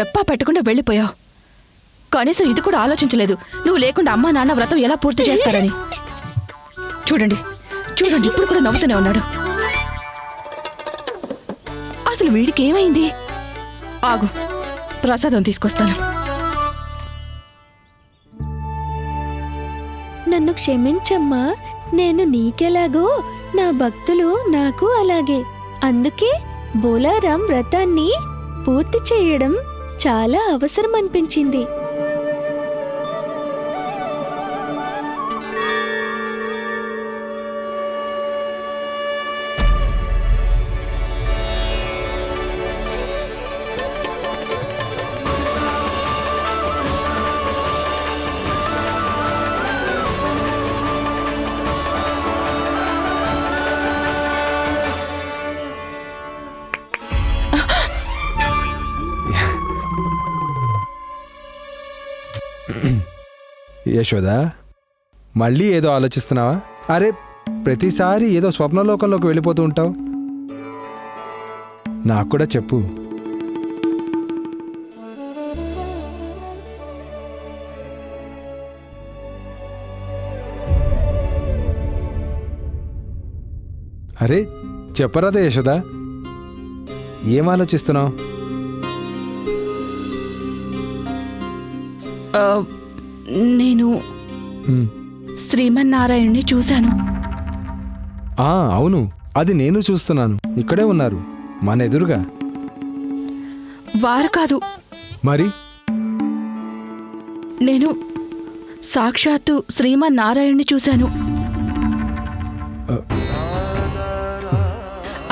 చెప్పా పెట్టకుండా వెళ్ళిపోయావు. కనీసం ఇది కూడా ఆలోచించలేదు. నువ్వు లేకుండా అమ్మా నాన్న వ్రతం ఎలా పూర్తి చేస్తారని. చూడండి చూడండి ఇప్పుడు కూడా నవ్వుతూనే ఉన్నాడు. అసలు వీడికి ఏమైంది? ఆగు ప్రసాదం తీసుకొస్తాను. నన్ను క్షమించమ్మా నేను నీకెలాగో నా భక్తులు నాకు అలాగే. అందుకే బోలారాం వ్రతాన్ని పూర్తి చేయడం చాలా అవసరం అనిపించింది యశోదా మళ్ళీ ఏదో ఆలోచిస్తున్నావా? అరే ప్రతిసారి ఏదో స్వప్నలోకంలోకి వెళ్ళిపోతూ ఉంటావు. నాకు కూడా చెప్పు. అరే చెప్పరాదా యశోదా. ఏం ఆలోచిస్తున్నావు? నేను. శ్రీమన్నారాయణ్ణి చూశాను. ఆ అవును. అది నేను చూస్తున్నాను. ఇక్కడే ఉన్నారు. మన ఎదురుగా వారు కాదు. మరి? నేను సాక్షాత్తు శ్రీమన్నారాయణ్ణి చూశాను.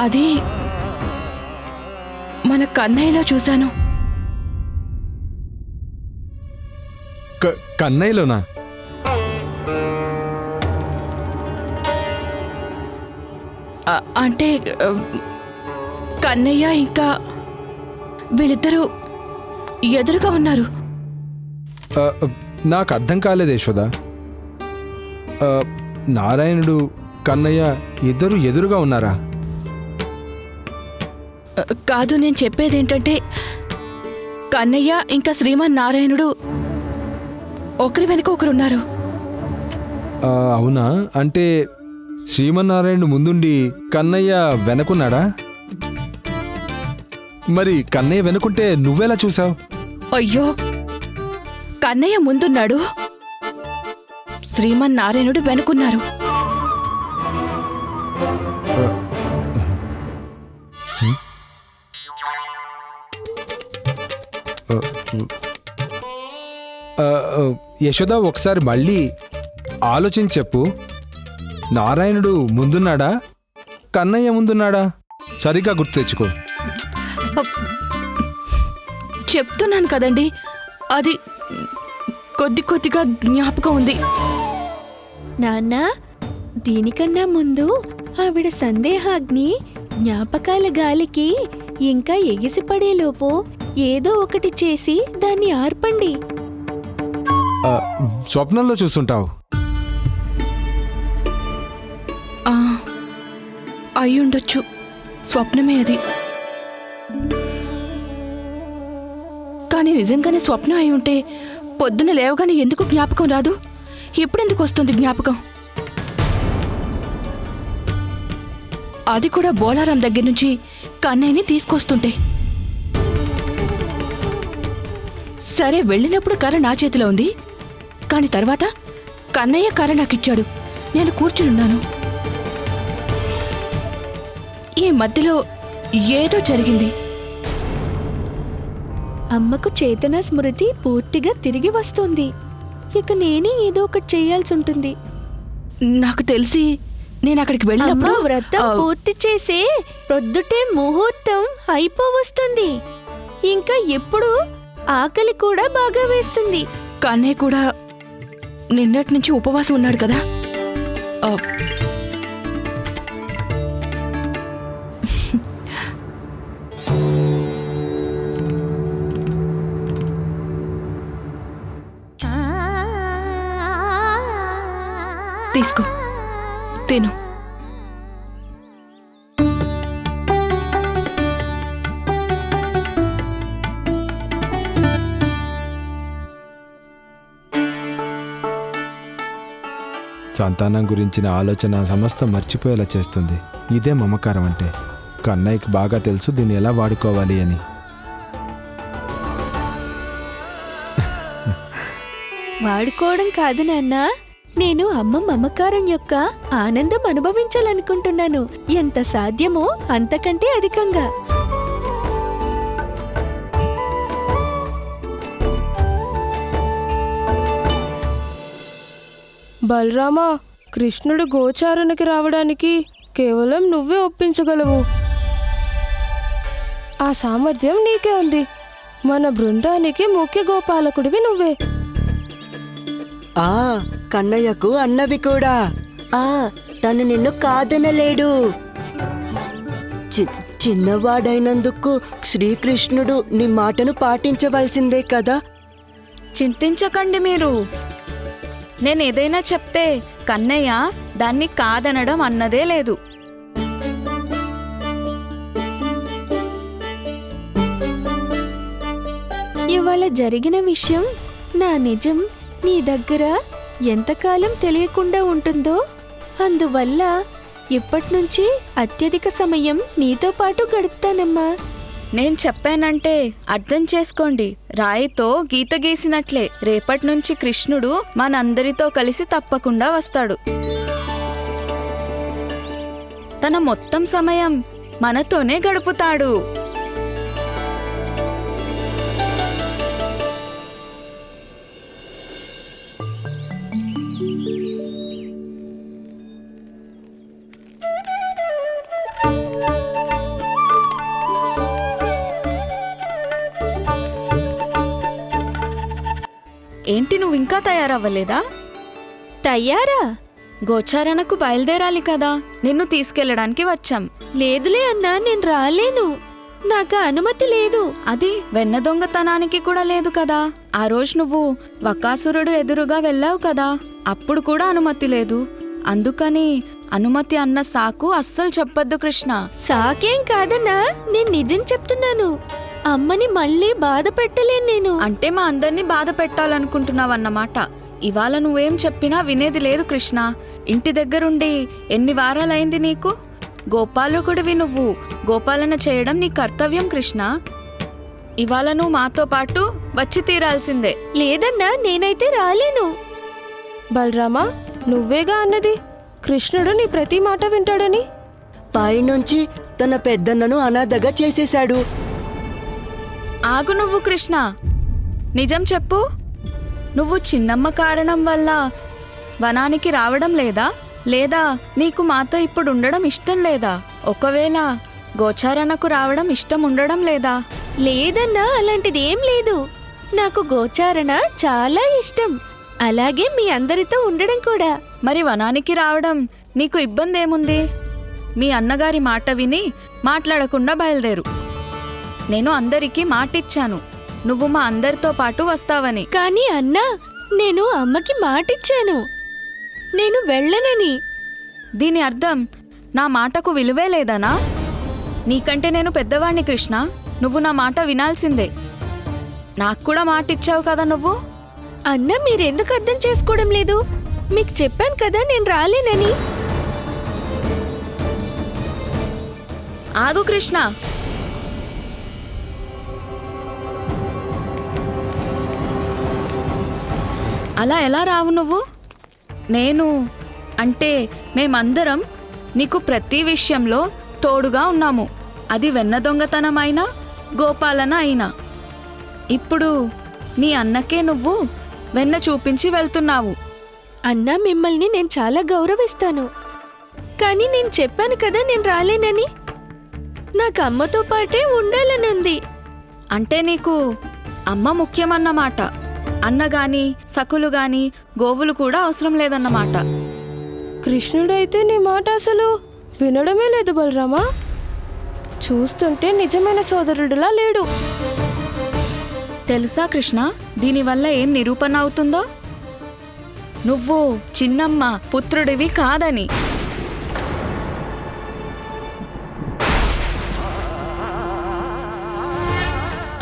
అది మన కన్నయ్యలో చూశాను. కన్నయ్యలోనా? అంటే కన్నయ్య ఇంకా వీళ్ళిద్దరూ ఎదురుగా ఉన్నారు. నాకు అర్థం కాలేదు యశోద. నారాయణుడు కన్నయ్య ఇద్దరు ఎదురుగా ఉన్నారా? కాదు నేను చెప్పేది ఏంటంటే కన్నయ్య ఇంకా శ్రీమన్నారాయణుడు ఒకరి వెనుక ఒకరున్నారు ఆ, అవునా? అంటే శ్రీమన్నారాయణుడు ముందుండి కన్నయ్య వెనకున్నాడా? మరి కన్నయ్య వెనుకుంటే నువ్వెలా చూసావు అయ్యో! కన్నయ్య ముందున్నాడు. శ్రీమన్నారాయణుడు వెనుకున్నారు. యశోద ఒకసారి మళ్ళీ ఆలోచించి చెప్పు. నారాయణుడు ముందున్నాడా? కన్నయ్య ముందున్నాడా? సరిగ్గా గుర్తు తెచ్చుకో. చెప్తున్నాను కదండి. అది కొద్ది కొద్దిగా జ్ఞాపకం ఉంది. నాన్న దీనికన్నా ముందు ఆవిడ సందేహాగ్ని జ్ఞాపకాల గాలికి ఇంకా ఎగిసిపడేలోపు ఏదో ఒకటి చేసి దాన్ని ఆర్పండి. స్వప్నంలో చూస్తుంటావు. అయి అయ్యుండొచ్చు స్వప్నమే అది. కానీ నిజంగానే స్వప్నం అయి ఉంటే పొద్దున లేవగానే ఎందుకు జ్ఞాపకం రాదు? ఎప్పుడెందుకు వస్తుంది జ్ఞాపకం? అది కూడా బోలారం దగ్గర నుంచి కన్నయ్యని తీసుకొస్తుంటే. సరే వెళ్ళినప్పుడు కర్ర నా చేతిలో ఉంది. కానీ తర్వాత కన్నయ్య కర్ర నాకిచ్చాడు. నేను కూర్చునున్నాను. ఈ మధ్యలో ఏదో జరిగింది. అమ్మకు చేతన స్మృతి పూర్తిగా తిరిగి వస్తుంది. ఇక నేనే ఏదో ఒకటి చేయాల్సి ఉంటుంది. నాకు తెలిసి నేను అక్కడికి అమ్మ వెళ్ళినప్పుడు వ్రతం ఆ, పూర్తి చేసే ప్రొద్దుటే ముహూర్తం అయిపోవస్తుంది. ఇంకా ఎప్పుడు ఆకలి కూడా బాగా వేస్తుంది. కన్నయ్య కూడా నిన్నటి నుంచి ఉపవాసం ఉన్నాడు కదా? సంతానం గురించిన ఆలోచన సమస్త మర్చిపోయేలా చేస్తుంది. ఇదే మమకారం అంటే. కన్నయ్యకి బాగా తెలుసు దీన్ని ఎలా వాడుకోవాలి అని. వాడుకోవడం కాదు నాన్న. నేను అమ్మ మమకారం యొక్క ఆనందం అనుభవించాలనుకుంటున్నాను. ఎంత సాధ్యమో అంతకంటే అధికంగా. బలరామా కృష్ణుడు గోచారణకి రావడానికి కేవలం నువ్వే ఒప్పించగలవు. ఆ సామర్థ్యం నీకే ఉంది. మన బృందానికి ముఖ్య గోపాలకుడివి నువ్వే. ఆ కన్నయ్యకు అన్నవి కూడా. ఆ తను నిన్ను కాదనలేడు. చి- చిన్నవాడైనందుకు శ్రీకృష్ణుడు నీ మాటను పాటించవలసిందే కదా? చింతించకండి మీరు. నేను ఏదైనా చెప్తే కన్నయ్య దాన్ని కాదనడం అన్నదే లేదు. ఇవాళ జరిగిన విషయం నా నిజం నీ దగ్గర ఎంతకాలం తెలియకుండా ఉంటుందో. అందువల్ల ఇప్పటి నుంచి అత్యధిక సమయం నీతో పాటు గడుపుతానమ్మా. నేను చెప్పానంటే అర్థం చేసుకోండి. రాయితో గీత గీసినట్లే. రేపటి నుంచి కృష్ణుడు మనందరితో కలిసి తప్పకుండా వస్తాడు. తన మొత్తం సమయం మనతోనే గడుపుతాడు. ఏంటి నువ్వు ఇంకా తయారవ్వలేదా? తయారా? గోచారణకు బయలుదేరాలి కదా. నిన్ను తీసుకెళ్ళడానికి వచ్చాం. లేదులే అన్నా నేను రాలేను. నాకు అనుమతి లేదు. అది వెన్న దొంగతనానికి కూడా లేదు కదా. ఆ రోజు నువ్వు వకాసురుడు ఎదురుగా వెళ్ళావు కదా. అప్పుడు కూడా అనుమతి లేదు. అందుకని అనుమతి అన్న సాకు అస్సలు చెప్పొద్దు కృష్ణ. సాకేం కాదన్నా నేను నిజం చెప్తున్నాను. అమ్మని మళ్ళీ బాధ పెట్టలేను నేను. అంటే మా అందరినీ బాధ పెట్టాలనుకుంటున్నావన్నమాట. ఇవాళ నువ్వేం చెప్పినా వినేది లేదు కృష్ణ. ఇంటి దగ్గరుండి ఎన్ని వారాలైంది నీకు? గోపాలకుడివి నువ్వు. గోపాలన చేయడం నీ కర్తవ్యం కృష్ణ. ఇవాళ నువ్వు మాతో పాటు వచ్చి తీరాల్సిందే. లేదన్నా నేనైతే రాలేను. బలరామా నువ్వేగా అన్నది? కృష్ణుడు నీ ప్రతి మాట వింటాడని? పైనుంచి తన పెద్దన్నను అనాథగా చేసేశాడు. ఆగు నువ్వు కృష్ణ. నిజం చెప్పు. నువ్వు చిన్నమ్మ కారణం వల్ల వనానికి రావడం లేదా? లేదా నీకు మాతో ఇప్పుడు ఉండడం ఇష్టం లేదా? ఒకవేళ గోచారణకు రావడం ఇష్టం ఉండడం లేదా? లేదన్నా అలాంటిది ఏం లేదు. నాకు గోచారణ చాలా ఇష్టం. అలాగే మీ అందరితో ఉండడం కూడా. మరి వనానికి రావడం నీకు ఇబ్బంది ఏముంది మీ అన్నగారి మాట విని మాట్లాడకుండా బయలుదేరు. నేను అందరికీ మాటిచ్చాను. నువ్వు మా అందరితో పాటు వస్తావని. కానీ అన్నా నేను అమ్మకి మాటిచ్చాను. నేను వెళ్ళనని. దీని అర్థం నా మాటకు విలువే లేదనా? నీకంటే నేను పెద్దవాణ్ణి కృష్ణ. నువ్వు నా మాట వినాల్సిందే. నాకు కూడా మాట ఇచ్చావు కదా నువ్వు? అన్నా మీరెందుకు అర్థం చేసుకోవడం లేదు? మీకు చెప్పాను కదా నేను రాలేనని. ఆగు కృష్ణ. అలా ఎలా రావు నువ్వు? నేను అంటే మేమందరం నీకు ప్రతి విషయంలో తోడుగా ఉన్నాము. అది వెన్న దొంగతనమైనా గోపాలన అయినా. ఇప్పుడు నీ అన్నకే నువ్వు వెన్న చూపించి వెళ్తున్నావు. అన్నా మిమ్మల్ని నేను చాలా గౌరవిస్తాను. కానీ నేను చెప్పాను కదా నేను రాలేనని. నాకు అమ్మతో పాటే ఉండాలని ఉంది అంటే నీకు అమ్మ ముఖ్యమన్నమాట. అన్న గాని సకులు గాని గోవులు కూడా అవసరం లేదన్నమాట. కృష్ణుడైతే నీ మాట అసలు వినడమే లేదు బలరామా. చూస్తుంటే నిజమైన సోదరుడిలా లేడు. తెలుసా కృష్ణ? దీనివల్ల ఏం నిరూపణ అవుతుందో? నువ్వు చిన్నమ్మ పుత్రుడివి కాదని.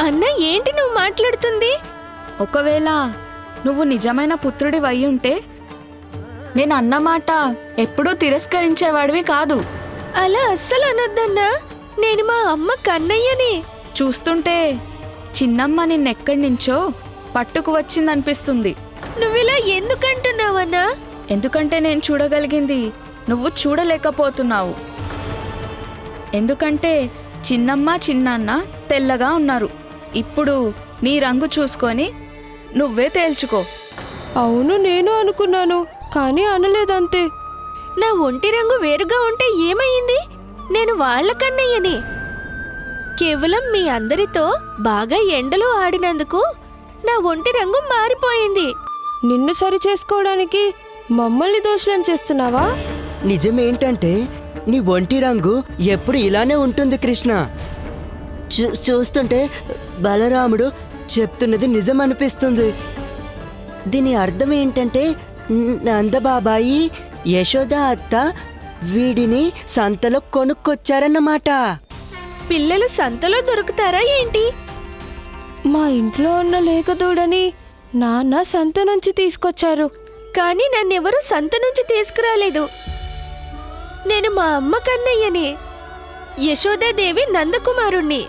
అన్న ఏంటి నువ్వు మాట్లాడుతుంది? ఒకవేళ నువ్వు నిజమైన పుత్రుడివి అయి ఉంటే నేను అన్నమాట ఎప్పుడూ తిరస్కరించేవాడివి కాదు. అలా అస్సలు అనొద్దన్నా నేను మా అమ్మ కన్నయ్యని. చూస్తుంటే చిన్నమ్మ నిన్నెక్కడి నుంచో పట్టుకు వచ్చిందనిపిస్తుంది. నువ్విలా ఎందుకంటున్నావన్నా? ఎందుకంటే నేను చూడగలిగింది నువ్వు చూడలేకపోతున్నావు. ఎందుకంటే చిన్నమ్మ చిన్నాన్న తెల్లగా ఉన్నారు. ఇప్పుడు నీ రంగు చూసుకొని నువ్వే తేల్చుకో. అవును నేను అనుకున్నాను కానీ అనలేదంతే. నా ఒంటి రంగు వేరుగా ఉంటే ఏమయ్యింది? నేను వాళ్ళ కన్నయ్యని. కేవలం మీ అందరితో బాగా ఎండలో ఆడినందుకు నా ఒంటి రంగు మారిపోయింది. నిన్ను సరి చేసుకోవడానికి మమ్మల్ని దోషణం చేస్తున్నావా? నిజమేంటంటే నీ ఒంటి రంగు ఎప్పుడు ఇలానే ఉంటుంది కృష్ణ. చూ చూస్తుంటే బలరాముడు చెప్తున్నది నిజం అనిపిస్తుంది దీని అర్థం ఏంటంటే నందబాబాయి యశోద అత్త వీడిని సంతలో కొనుక్కొచ్చారన్నమాట. పిల్లలు సంతలో దొరుకుతారా ఏంటి? మా ఇంట్లో ఉన్న లేకదూడని నాన్న సంత నుంచి తీసుకొచ్చారు. కానీ నన్నెవరూ సంత నుంచి తీసుకురాలేదు. నేను మా అమ్మ కన్నయ్యని. యశోదాదేవి నందకుమారుణ్ణి.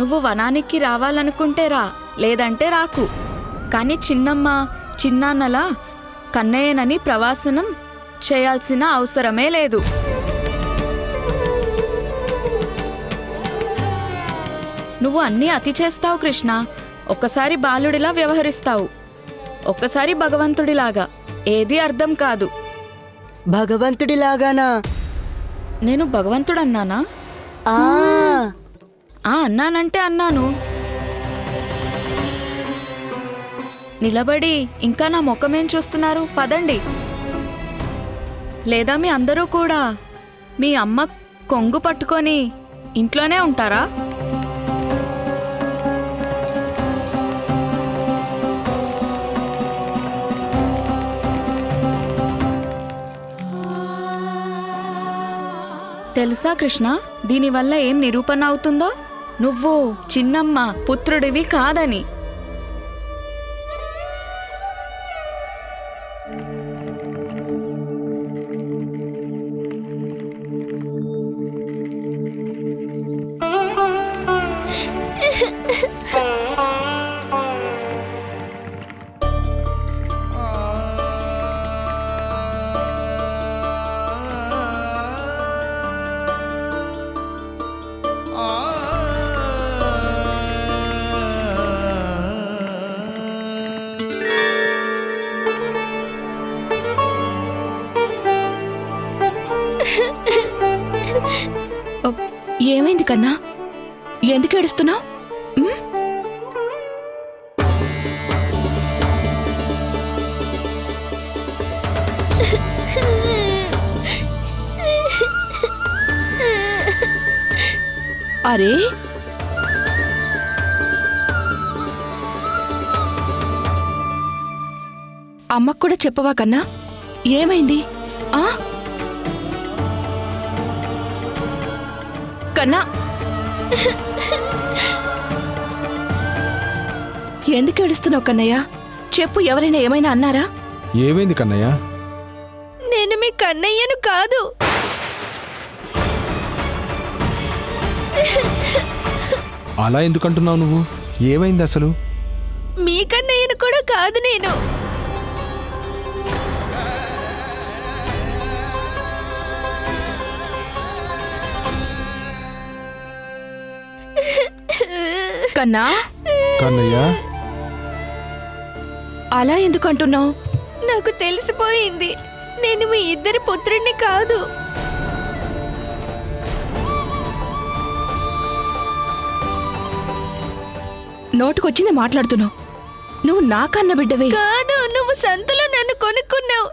నువ్వు వనానికి రావాలనుకుంటే రా లేదంటే రాకు. కానీ చిన్నమ్మ చిన్నాన్నలా కన్నయ్యనని ప్రవాసనం చేయాల్సిన అవసరమే లేదు. నువ్వు అన్నీ అతి చేస్తావు కృష్ణ. ఒక్కసారి బాలుడిలా వ్యవహరిస్తావు. ఒక్కసారి భగవంతుడిలాగా. ఏది అర్థం కాదు. భగవంతుడిలాగానా? నేను భగవంతుడన్నానా? ఆ. ఆ అన్నానంటే అన్నాను. నిలబడి ఇంకా నా ముఖమేం చూస్తున్నారు? పదండి. లేదా మీ అందరూ కూడా మీ అమ్మ కొంగు పట్టుకొని ఇంట్లోనే ఉంటారా? తెలుసా కృష్ణ? దీనివల్ల ఏం నిరూపణ అవుతుందో? నువ్వు చిన్నమ్మ పుత్రుడివి కాదని. ఏమైంది కన్నా? ఎందుకు ఏడుస్తున్నావు? అరే! అమ్మకు కూడా చెప్పవా కన్నా? ఏమైంది? ఆ? కన్నా. ఎందుకు ఏడుస్తున్నావు కన్నయ్య? చెప్పు ఎవరైనా ఏమైనా అన్నారా? ఏమైంది కన్నయ్య? నేను మీ కన్నయ్యను కాదు. అలా ఎందుకంటున్నావు నువ్వు? ఏమైంది అసలు? మీ కన్నయ్యను కూడా కాదు నేను. కన్నా? కన్నయ్య? అలా ఎందుకు అంటున్నావు? నాకు తెలిసిపోయింది. నేను మీ ఇద్దరి పుత్రుణ్ణి కాదు. నోటుకొచ్చింది మాట్లాడుతున్నావు. నువ్వు నా కన్న బిడ్డవే. కాదు నువ్వు సంతలో నన్ను కొనుక్కున్నావు.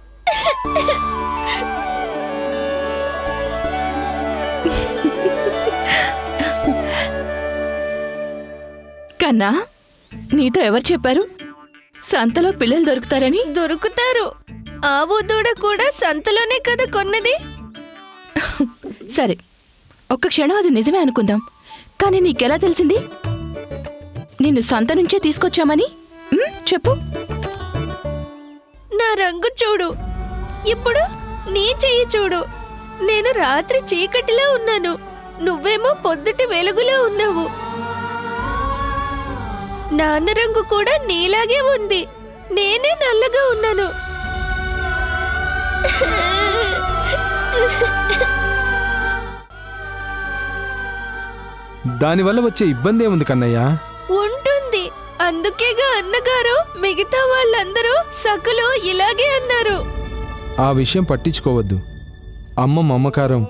కన్నా నీతో ఎవరు చెప్పారు? సంతలో పిల్లలు దొరుకుతారని? దొరుకుతారు. ఆవు దూడ కూడా సంతలోనే కదా కొన్నది. సరే ఒక్క క్షణం అది నిజమే అనుకుందాం. కానీ నీకెలా తెలిసింది? నిన్ను సంత నుంచే తీసుకొచ్చామని? ఉమ్, చెప్పు. నా రంగు చూడు. ఇప్పుడు నీ చెయ్యి చూడు. నేను రాత్రి చీకటిలో ఉన్నాను. నువ్వేమో పొద్దుటి వెలుగులో ఉన్నావు. నాన్న రంగు కూడా నీలాగే ఉంది. నేనే నల్లగా ఉన్నాను. దానివల్ల వచ్చే ఇబ్బంది ఏముంది కన్నయ్య? ఉంటుంది. అందుకేగా అన్నగారు మిగతా వాళ్ళందరూ సకులు ఇలాగే అన్నారు. ఆ విషయం పట్టించుకోవద్దు. అమ్మ మమకారం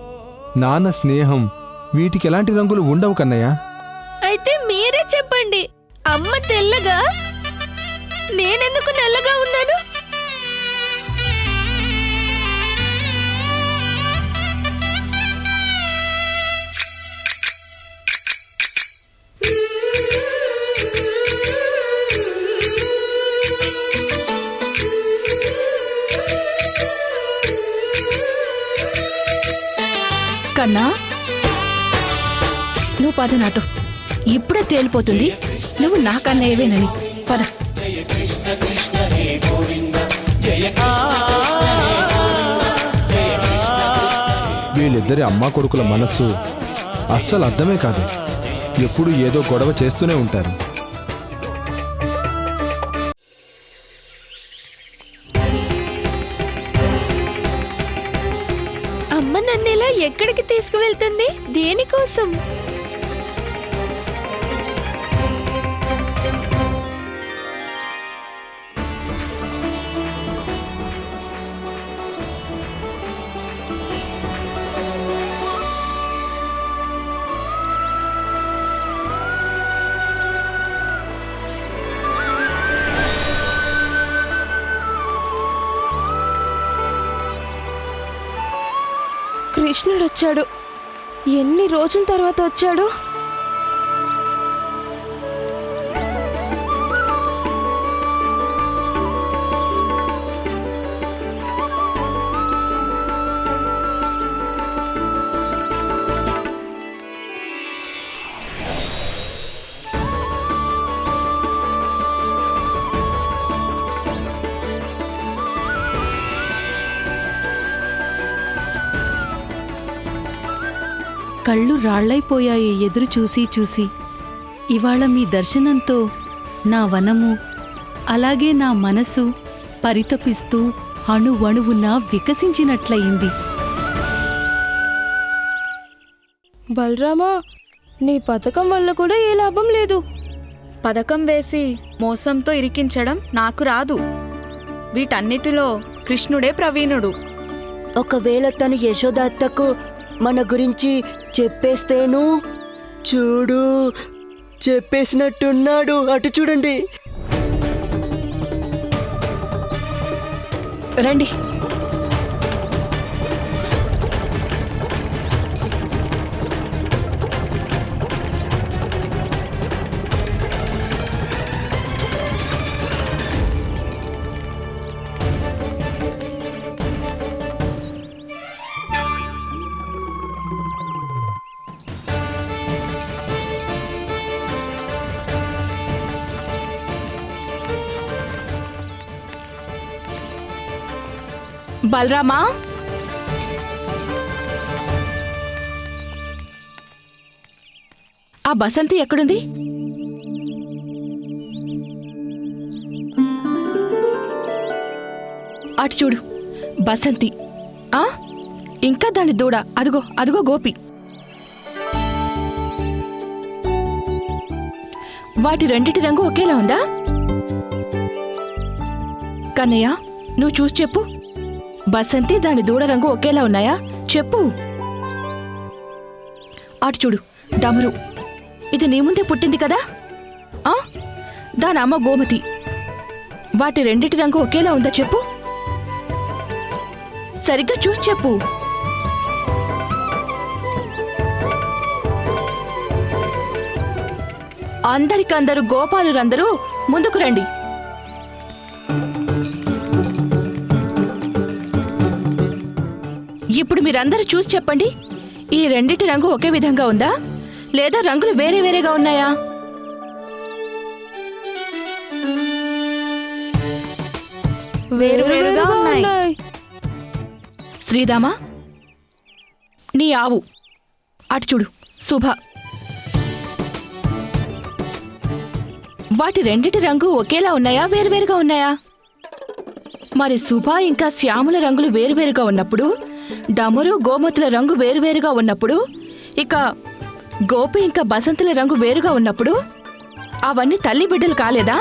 నాన్న స్నేహం వీటికి ఎలాంటి రంగులు ఉండవు కన్నయ్య. అయితే మీరే చెప్పండి. అమ్మ తెల్లగా? నేనెందుకు నల్లగా ఉన్నాను? కన్నా నువ్వు పద నాతో. ఇప్పుడే తేలిపోతుంది. నువ్వు నా కన్నయ్యవేనని పద. వీళ్ళిద్దరి అమ్మా కొడుకుల మనస్సు అస్సలు అర్థమే కాదు. ఎప్పుడు ఏదో గొడవ చేస్తూనే ఉంటారు. అమ్మ నన్ను ఇలా ఎక్కడికి తీసుకువెళ్తుంది? దేనికోసం? కృష్ణుడు వచ్చాడు ఎన్ని రోజుల తర్వాత వచ్చాడు? కళ్ళు రాళ్ళైపోయాయి ఎదురు చూసి చూసి. ఇవాళ మీ దర్శనంతో నా వనము అలాగే నా మనసు పరితపిస్తూ అణువణువున వికసించినట్లయింది. బలరామా నీ పథకం వల్ల కూడా ఏ లాభం లేదు. పథకం వేసి మోసంతో ఇరికించడం నాకు రాదు. వీటన్నిటిలో కృష్ణుడే ప్రవీణుడు. ఒకవేళ తను యశోదత్తకు మన గురించి చెప్పేస్తేను? చూడు చెప్పేసినట్టున్నాడు. అటు చూడండి. రండి. బలరామా? ఆ బసంతి ఎక్కడుంది? అటు చూడు బసంతి. ఆ? ఇంకా దాని దూడ. అదిగో అదిగో గోపి. వాటి రెండిటి రంగు ఒకేలా ఉందా? కన్నయ్య నువ్వు చూసి చెప్పు. బసంతి దాని దూడ రంగు ఒకేలా ఉన్నాయా? చెప్పు. అటు చూడు డమరు. ఇది నీ ముందే పుట్టింది కదా? ఆ? దాని అమ్మ గోమతి. వాటి రెండిటి రంగు ఒకేలా ఉందా చెప్పు? సరిగ్గా చూసి చెప్పు. అందరికందరూ గోపాలురందరూ ముందుకు రండి. ఇప్పుడు మీరందరూ చూసి చెప్పండి. ఈ రెండిటి రంగు ఒకే విధంగా ఉందా? లేదా రంగులు వేరే వేరేగా ఉన్నాయా? వేరువేరుగా ఉన్నాయి. శ్రీదామా నీ ఆవు. అటు చూడు శుభ. వాటి రెండిటి రంగు ఒకేలా ఉన్నాయా వేరువేరుగా ఉన్నాయా? మరి శుభ ఇంకా శ్యాముల రంగులు వేరువేరుగా ఉన్నప్పుడు డమరు గోమతుల రంగు వేరువేరుగా ఉన్నప్పుడు? ఇక గోపి ఇంకా బసంతుల రంగు వేరుగా ఉన్నప్పుడు? అవన్నీ తల్లి బిడ్డలు కాలేదా.